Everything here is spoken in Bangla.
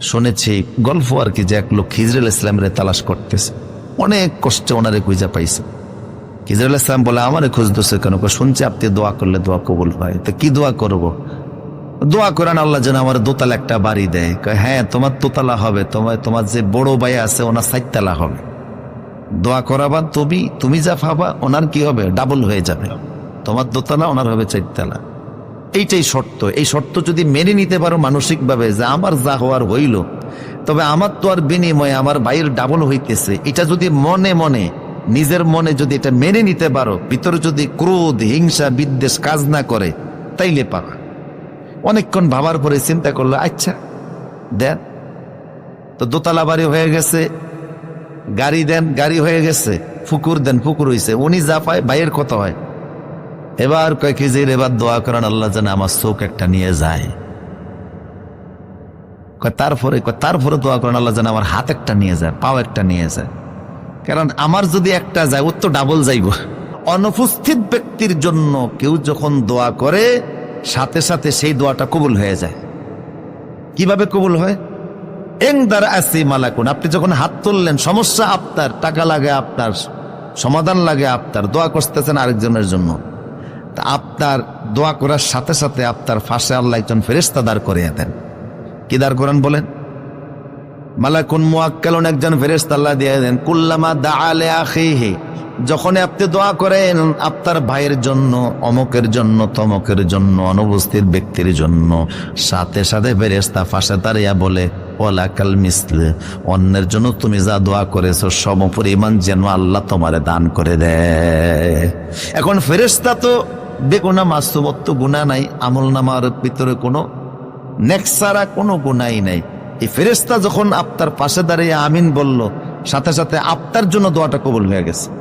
শুনেছি গল্প আর কি যে এক লোক খিজরুল ইসলামের তালাশ করতেছে। অনেক কষ্টে ওনারে খুঁজা পাইছে। খিজরুল ইসলাম বলে আমারে খুঁজতেছে কেন? কয়, শুনছি আপনি দোয়া করলে দোয়া কবুল হয়। তো কি দোয়া করব। দোয়া করেন আল্লাহ যেন আমার দোতলা একটা বাড়ি দেয়। হ্যাঁ তোমার দোতলা হবে। তোমার তোমার যে বড় ভাই আছে ওনার সাইতলা হবে। দোয়া করাবা তুমি তুমি যা ভাবা ওনার কি হবে? ডাবল হয়ে যাবে। তোমার দোতলা ওনার হবে চারতলা। এইটাই শর্ত। এই শর্ত যদি মেনে নিতে পারো মানসিকভাবে যে আমার যা হওয়ার হইল, তবে আমার তো আর বিনিময়ে আমার ভাইয়ের ডাবল হইতেছে। এটা যদি মনে মনে, নিজের মনে যদি এটা মেনে নিতে পারো, ভিতরে যদি ক্রোধ, হিংসা, বিদ্বেষ কাজ না করে, তাইলে পারা অনেকক্ষণ ভাবার পরে চিন্তা করল আচ্ছা দেন। তো দোতলা বাড়ি হয়ে গেছে, গাড়ি দেন, গাড়ি হয়ে গেছে, ফুকুর দেন, ফুকুর হইছে। উনি যা পায়, ভাইয়ের কথা হয়। এবার কয় কেজির এবার দোয়া করেন, আল্লাহ যেন আমার চোখ একটা নিয়ে যায়। তারপরে তারপরে দোয়া করেন, আল্লাহ যেন আমার হাত একটা নিয়ে যায়, পাও একটা নিয়ে যায়। কারণ আমার যদি একটা যায় ওর তো ডাবল যাইব। অনুপস্থিত ব্যক্তির জন্য কেউ যখন দোয়া করে, সাথে সাথে সেই দোয়াটা কবুল হয়ে যায়। কীভাবে কবুল হয়? এংদার আসি মালাকুন। আপনি যখন হাত তুললেন, সমস্যা আপনার, টাকা লাগে আপনার, সমাধান লাগে আপনার, দোয়া করতেছেন আরেকজনের জন্য। আপনার দোয়া করার সাথে সাথে আপনার ফাঁসে আল্লাহ একজন ফেরেস্তা দাঁড় করিয়ে দেন। কি দাঁড় করান বলেন? মালাকুন মুয়াক্কালুন একজন ফেরেস্তা আল্লাহ দিয়ে দেন, কুল্লামা দা আলে আখিহি যখন আপনি দোয়া করেন, আপনার ভাইয়ের জন্য, অমকের জন্য, তমকের জন্য, অনুপস্থিত ব্যক্তির জন্য, সাথে সাথে ফেরেস্তা ফাঁসে দাঁড়িয়া বলে অন্যের জন্য তুমি যা দোয়া করেছ, সম পরিমাণ যেন আল্লাহ তোমারে দান করে দেয়। এখন ফেরেস্তা তো বেগুনা মাসুমত্ব গুণা নাই, আমল নামার ভিতরে কোনো নেক্সারা কোনো গুণাই নাই। এই ফেরেস্তা যখন আপনার পাশে দাঁড়িয়ে আমিন বলল, সাথে সাথে আপনার জন্য দোয়াটা কবুল হয়ে গেছে।